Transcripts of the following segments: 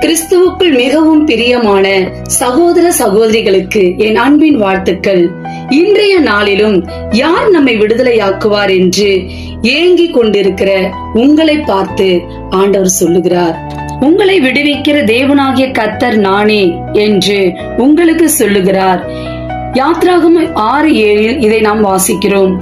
கிறிஸ்துவுக்குள் மிகவும் பிரியமான சகோதர சகோதரிகளுக்கு என் அன்பின் வாழ்த்துக்கள். இன்றைய நாளிலும் யார் நம்மை விடுதலையாக்குவார் என்று ஏங்கி கொண்டிருக்கிற உங்களை பார்த்து ஆண்டவர் சொல்லுகிறார். உங்களை விடுவிக்கிற தேவனாகிய கத்தர் நானே என்று உங்களுக்கு சொல்லுகிறார். யாத்ராகம் ஆறு ஏழில் இதை நாம் வாசிக்கிறோம்.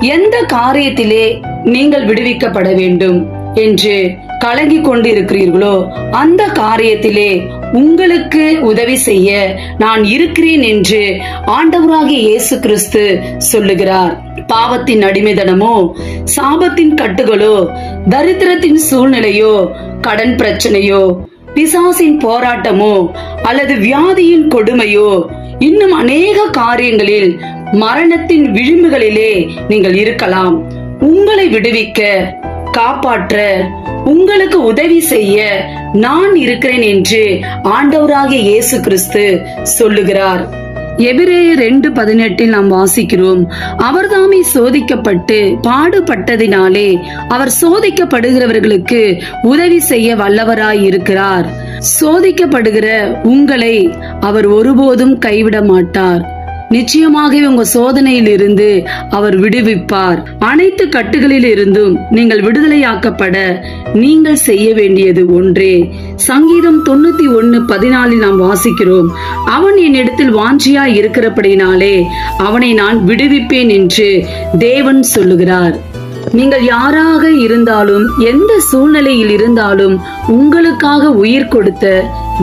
எந்த காரியத்திலே நீங்கள் விடுவிக்கப்பட வேண்டும்? என்று கலங்கி கொண்டிருக்கிறீர்களோ அந்த காரியத்திலே உங்களுக்கு உதவி செய்ய நான் இருக்கிறேன் என்று ஆண்டவராகிய இயேசு கிறிஸ்து சொல்லுகிறார். பாவத்தின் அடிமைதனமோ சாபத்தின் கட்டுகளோ தரித்திரத்தின் சூழ்நிலையோ கடன் பிரச்சனையோ பிசாசின் போராட்டமோ அல்லது வியாதியின் கொடுமையோ இன்னும் அநேக காரியங்களில் மரணத்தின் விளிம்புகளிலே நீங்கள் இருக்கலாம். உங்களை விடுவிக்க காப்பாற்ற உங்களுக்கு உதவி செய்ய நான் இருக்கிறேன் என்று ஆண்டவராகிய இயேசு கிறிஸ்து சொல்லுகிறார். எபிரே ரெண்டு பதினெட்டில் நாம் வாசிக்கிறோம் அவர்தாமே சோதிக்கப்பட்டு பாடுபட்டதினாலே அவர் சோதிக்கப்படுகிறவர்களுக்கு உதவி செய்ய வல்லவராய் இருக்கிறார் சோதிக்கப்படுகிற உங்களை அவர் ஒருபோதும் கைவிட மாட்டார் நிச்சயமாக உங்க சோதனையில் இருந்து அவர் விடுவிப்பார். அனைத்து கட்டுகளில் இருந்தும் நீங்கள் விடுதலையாக்கப்பட நீங்கள் செய்ய வேண்டியது ஒன்றே. சங்கீதம் தொண்ணூத்தி ஒன்னு பதினாலில் நாம் வாசிக்கிறோம் அவன் என்னிடத்தில் வாஞ்சியா இருக்கிறபடினாலே அவனை நான் விடுவிப்பேன் என்று தேவன் சொல்லுகிறார். நீங்கள் யாராக இருந்தாலும் எந்த சூழ்நிலையில் இருந்தாலும் உங்களுக்காக உயிர் கொடுத்த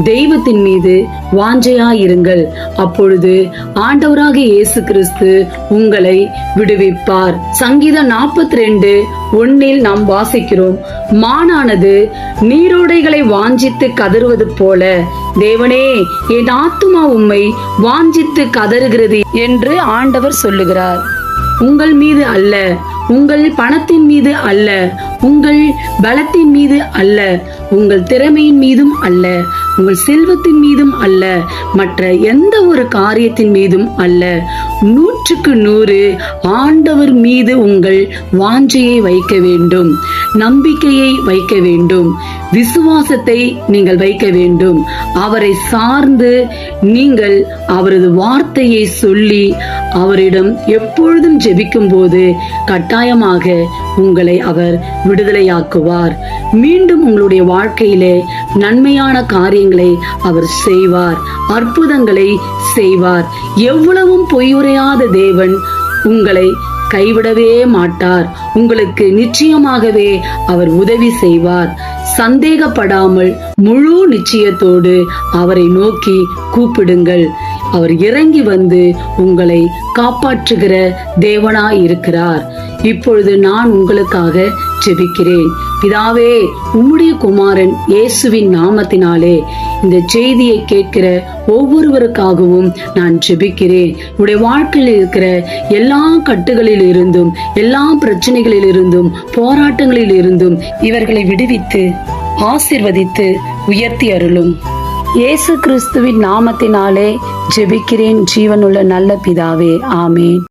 தெய்வத்தின் மீது வாஞ்சையாயிருங்கள். அப்பொழுது ஆண்டவராக இயேசு கிறிஸ்து உங்களை விடுவிப்பார். சங்கீதம் நாற்பத்தி ரெண்டு ஒன்னில் நாம் வாசிக்கிறோம் மானானது நீரோடைகளை வாஞ்சித்து கதறுவது போல தேவனே என் ஆத்துமா உம்மை வாஞ்சித்து கதறுகிறது என்று ஆண்டவர் சொல்லுகிறார். உங்கள் மீது அல்ல. உங்கள் பணத்தின் மீது அல்ல. உங்கள் பலத்தின் மீது அல்ல. உங்கள் திறமையின் மீதும் அல்ல. உங்கள் செல்வத்தின் மீதும் அல்ல. மற்ற எந்த ஒரு காரியத்தின் மீதும் அல்ல. நூற்றுக்கு நூறு ஆண்டவர் மீது உங்கள் வாஞ்சையை வைக்க வேண்டும் நம்பிக்கையை வைக்க வேண்டும் விசுவாசத்தை நீங்கள் வைக்க வேண்டும். அவரை சார்ந்து நீங்கள் அவரது வார்த்தையை சொல்லி அவரிடம் எப்பொழுதும் ஜெபிக்கும் போது கட்டாயமாக உங்களை அவர் விடுதலையாக்குவார். மீண்டும் உங்களுடைய வாழ்க்கையிலே நன்மையான காரியங்களை அவர் செய்வார். அற்புதங்களை செய்வார். எவ்வளவும் பொய்யுரையாத தேவன் உங்களை கைவிடவே மாட்டார். உங்களுக்கு நிச்சயமாகவே அவர் உதவி செய்வார். சந்தேகப்படாமல் முழு நிச்சயத்தோடு அவரை நோக்கி கூப்பிடுங்கள். அவர் இறங்கி வந்து உங்களை காப்பாற்றுகிற தேவனாய் இருக்கிறார் இப்பொழுது நான் உங்களுக்காக ஜெபிக்கிறேன். பிதாவே உம்முடைய குமாரன் இயேசுவின் நாமத்தினாலே இந்த செய்தியை கேட்கிற ஒவ்வொருவருக்காகவும் நான் ஜெபிக்கிறேன். உடைய வாழ்க்கையில் இருக்கிற எல்லா கட்டுகளில் இருந்தும் எல்லா பிரச்சனைகளில் இருந்தும் போராட்டங்களில் இருந்தும் இவர்களை விடுவித்து ஆசிர்வதித்து உயர்த்தி அருளும். இயேசு கிறிஸ்துவின் நாமத்தினாலே ஜெபிக்கிறேன். ஜீவனுள்ள நல்ல பிதாவே ஆமேன்.